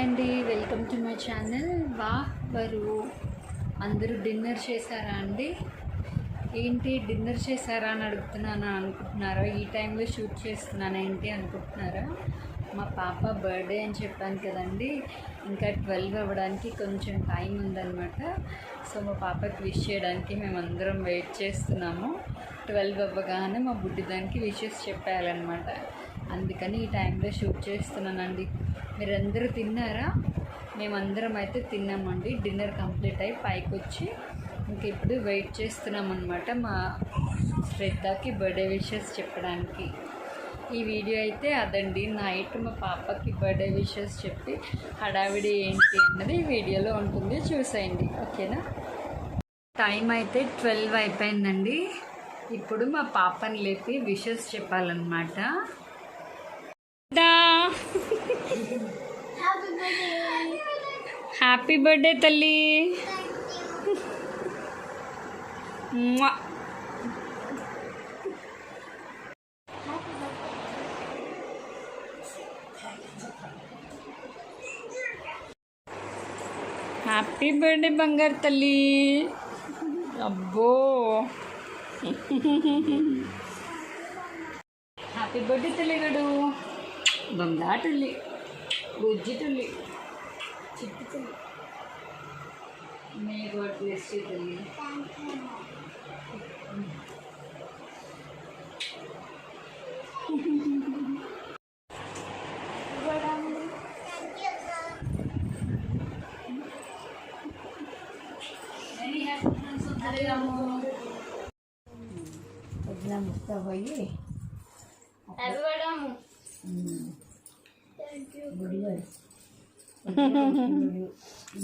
Hi అండి welcome to my channel. వా వారు అందరూ డిన్నర్ చేశారా అండి? ఏంటి డిన్నర్ చేశారా అని అడుగుతున్నాను అనుకుంటున్నారా? ఈ టైంలో షూట్ చేస్తున్నాను ఏంటి అనుకుంటున్నారా? మా పాప బర్త్డే అని చెప్పాను కదండి. ఇంకా ట్వెల్వ్ అవ్వడానికి కొంచెం టైం ఉందన్నమాట. సో మా పాపకి విష్ చేయడానికి మేమందరం వెయిట్ చేస్తున్నాము. ట్వెల్వ్ అవ్వగానే మా బుడ్డిదానికి విషెస్ చెప్పాలన్నమాట. అందుకని ఈ టైంలో షూట్ చేస్తున్నానండి. మీరందరూ తిన్నారా? మేమందరం అయితే తిన్నామండి. డిన్నర్ కంప్లీట్ అయి పైకి వచ్చి ఇంక ఇప్పుడు వెయిట్ చేస్తున్నాం అనమాట మా శ్రద్ధకి బర్త్డే విషెస్ చెప్పడానికి. ఈ వీడియో అయితే అదండి. నైట్ మా పాపకి బర్త్డే విషెస్ చెప్పి హడావిడి ఏంటి అన్నది ఈ వీడియోలో ఉంటుంది. చూసేయండి. ఓకేనా? టైం అయితే ట్వెల్వ్ అయిపోయిందండి. ఇప్పుడు మా పాపని లేపి విషెస్ చెప్పాలన్నమాట. హ్యాపీ బర్త్డే తల్లి. హ్యాపీ బర్త్డే బంగారు తల్లి అబ్బో హ్యాపీ బర్త్డే తల్లి గడు బంగాటల్లి బుజ్జి తల్లి చిట్టి తల్లి మే గాడ్ బ్లెస్ యూ తల్లి ముస్తా పోయి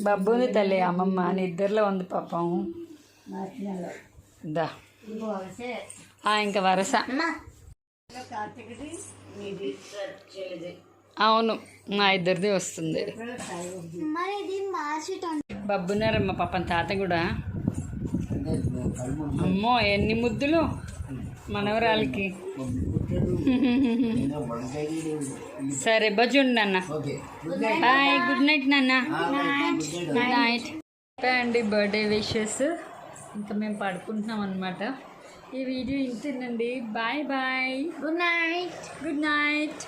బబ్బుని తల్లి అమ్మమ్మ నిద్రలో ఉంది పాపం. దా. ఇంకా వరస. అవును మా ఇద్దరిది వస్తుంది. బబ్బున్నారమ్మ పాపం తాత కూడా. అమ్మో ఎన్ని ముద్దులు మనవరాలకి. సరే బజ్జుండి నాన్న. బాయ్ గుడ్ నైట్ నాన్న. గుడ్ నైట్ అండి బర్త్డే విషెస్ ఇంకా మేము పడుకుంటున్నాం అనమాట ఈ వీడియో ఇంతేనండి. Bye bye good night good night